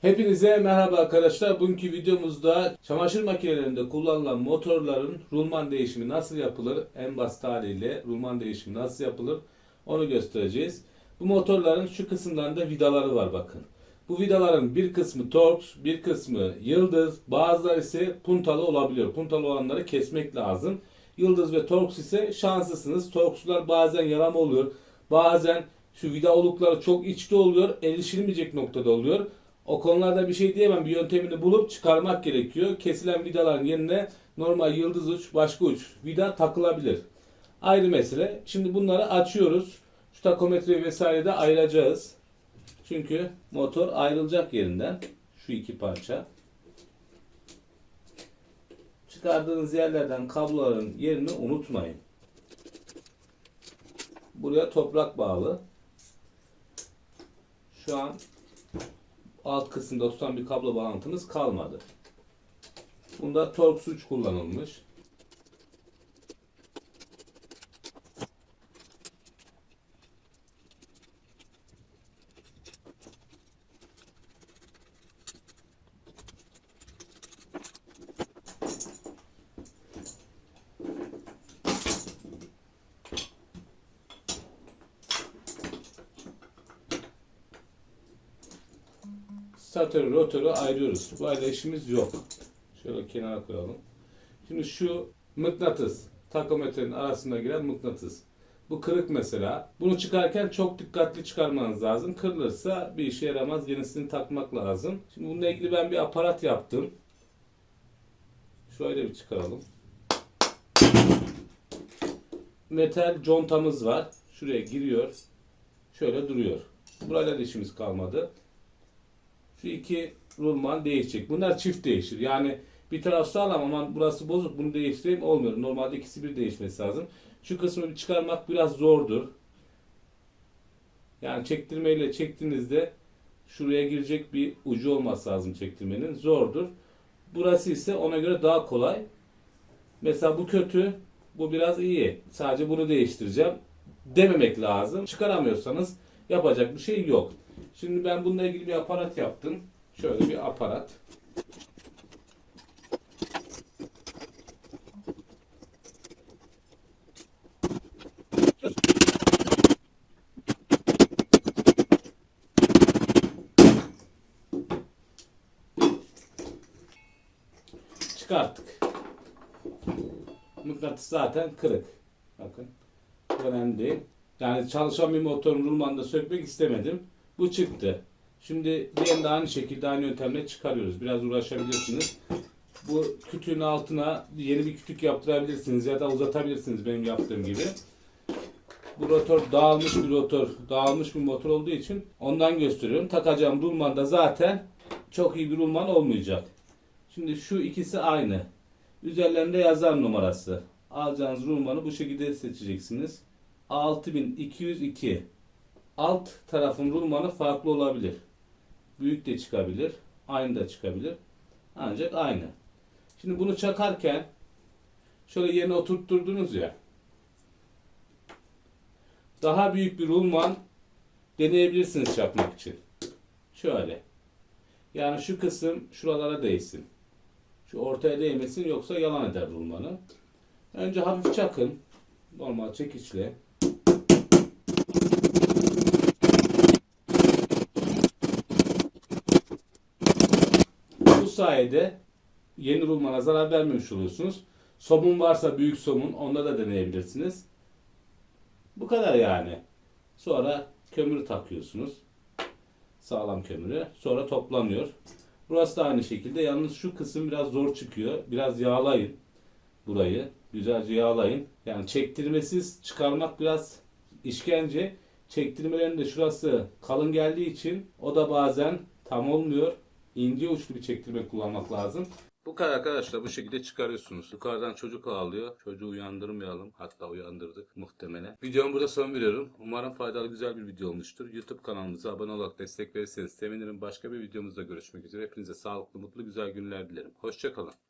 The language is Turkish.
Hepinize merhaba arkadaşlar. Bugünkü videomuzda çamaşır makinelerinde kullanılan motorların rulman değişimi nasıl yapılır? En basit haliyle rulman değişimi nasıl yapılır? Onu göstereceğiz. Bu motorların şu kısımlarında vidaları var bakın. Bu vidaların bir kısmı Torx, bir kısmı Yıldız, bazıları ise puntalı olabiliyor. Puntalı olanları kesmek lazım. Yıldız ve Torx ise şanslısınız. Torx'lar bazen yarama oluyor. Bazen şu vida olukları çok içte oluyor. Erişilmeyecek noktada oluyor. O konularda bir şey diyemem. Bir yöntemini bulup çıkarmak gerekiyor. Kesilen vidaların yerine normal yıldız uç, başka uç vida takılabilir. Ayrı mesele. Şimdi bunları açıyoruz. Şu takometreyi vesaire de ayıracağız. Çünkü motor ayrılacak yerinden. Şu iki parça. Çıkardığınız yerlerden kabloların yerini unutmayın. Buraya toprak bağlı. Şu an alt kısımda tutan bir kablo bağlantımız kalmadı. Bunda tork uç kullanılmış. Statörü, rotoru ayırıyoruz. Bu arada işimiz yok. Şöyle kenara koyalım. Şimdi şu mıknatıs, takometrenin arasında giren mıknatıs. Bu kırık mesela. Bunu çıkarken çok dikkatli çıkarmanız lazım. Kırılırsa bir işe yaramaz. Yenisini takmak lazım. Şimdi bununla ilgili ben bir aparat yaptım. Şöyle bir çıkaralım. Metal contamız var. Şuraya giriyor. Şöyle duruyor. Burayla da işimiz kalmadı. Şu iki rulman değişecek. Bunlar çift değişir. Yani bir taraf sağlam ama burası bozuk bunu değiştireyim olmuyor. Normalde ikisi bir değişmesi lazım. Şu kısmı çıkarmak biraz zordur. Yani çektirmeyle çektiğinizde şuraya girecek bir ucu olması lazım çektirmenin. Zordur. Burası ise ona göre daha kolay. Mesela bu kötü, bu biraz iyi. Sadece bunu değiştireceğim dememek lazım. Çıkaramıyorsanız yapacak bir şey yok. Şimdi ben bununla ilgili bir aparat yaptım. Şöyle bir aparat. Çıkarttık. Mıknatıs zaten kırık. Bakın. Önemli değil. Yani çalışan bir motorun rulmanını da sökmek istemedim. Bu çıktı. Şimdi diğerini de aynı şekilde aynı yöntemle çıkarıyoruz. Biraz uğraşabilirsiniz. Bu kütüğün altına yeni bir kütük yaptırabilirsiniz ya da uzatabilirsiniz benim yaptığım gibi. Bu rotor dağılmış bir rotor, dağılmış bir motor olduğu için ondan gösteriyorum. Takacağım rulman da zaten çok iyi bir rulman olmayacak. Şimdi şu ikisi aynı. Üzerlerinde yazar numarası. Alacağınız rulmanı bu şekilde seçeceksiniz. 6202 alt tarafın rulmanı farklı olabilir. Büyük de çıkabilir. Aynı da çıkabilir. Ancak aynı. Şimdi bunu çakarken şöyle yerine oturtturdunuz ya. Daha büyük bir rulman deneyebilirsiniz çakmak için. Şöyle. Yani şu kısım şuralara değsin. Şu ortaya değmesin yoksa yalan eder rulmanı. Önce hafif çakın. Normal çekiçle. Sayede yeni rulmana zarar vermemiş oluyorsunuz. Somun varsa büyük somun onda da deneyebilirsiniz. Bu kadar yani. Sonra kömürü takıyorsunuz. Sağlam kömürü. Sonra toplanıyor. Burası da aynı şekilde. Yalnız şu kısım biraz zor çıkıyor. Biraz yağlayın burayı. Güzelce yağlayın. Yani çektirmesiz çıkarmak biraz işkence. Çektirmelerin de şurası kalın geldiği için o da bazen tam olmuyor. İnce uçlu bir çektirme kullanmak lazım. Bu kadar arkadaşlar bu şekilde çıkarıyorsunuz. Yukarıdan çocuk ağlıyor. Çocuğu uyandırmayalım. Hatta uyandırdık muhtemelen. Videomu burada son veriyorum. Umarım faydalı güzel bir video olmuştur. YouTube kanalımıza abone olarak destek verirseniz sevinirim. Başka bir videomuzda görüşmek üzere. Hepinize sağlıklı, mutlu, güzel günler dilerim. Hoşçakalın.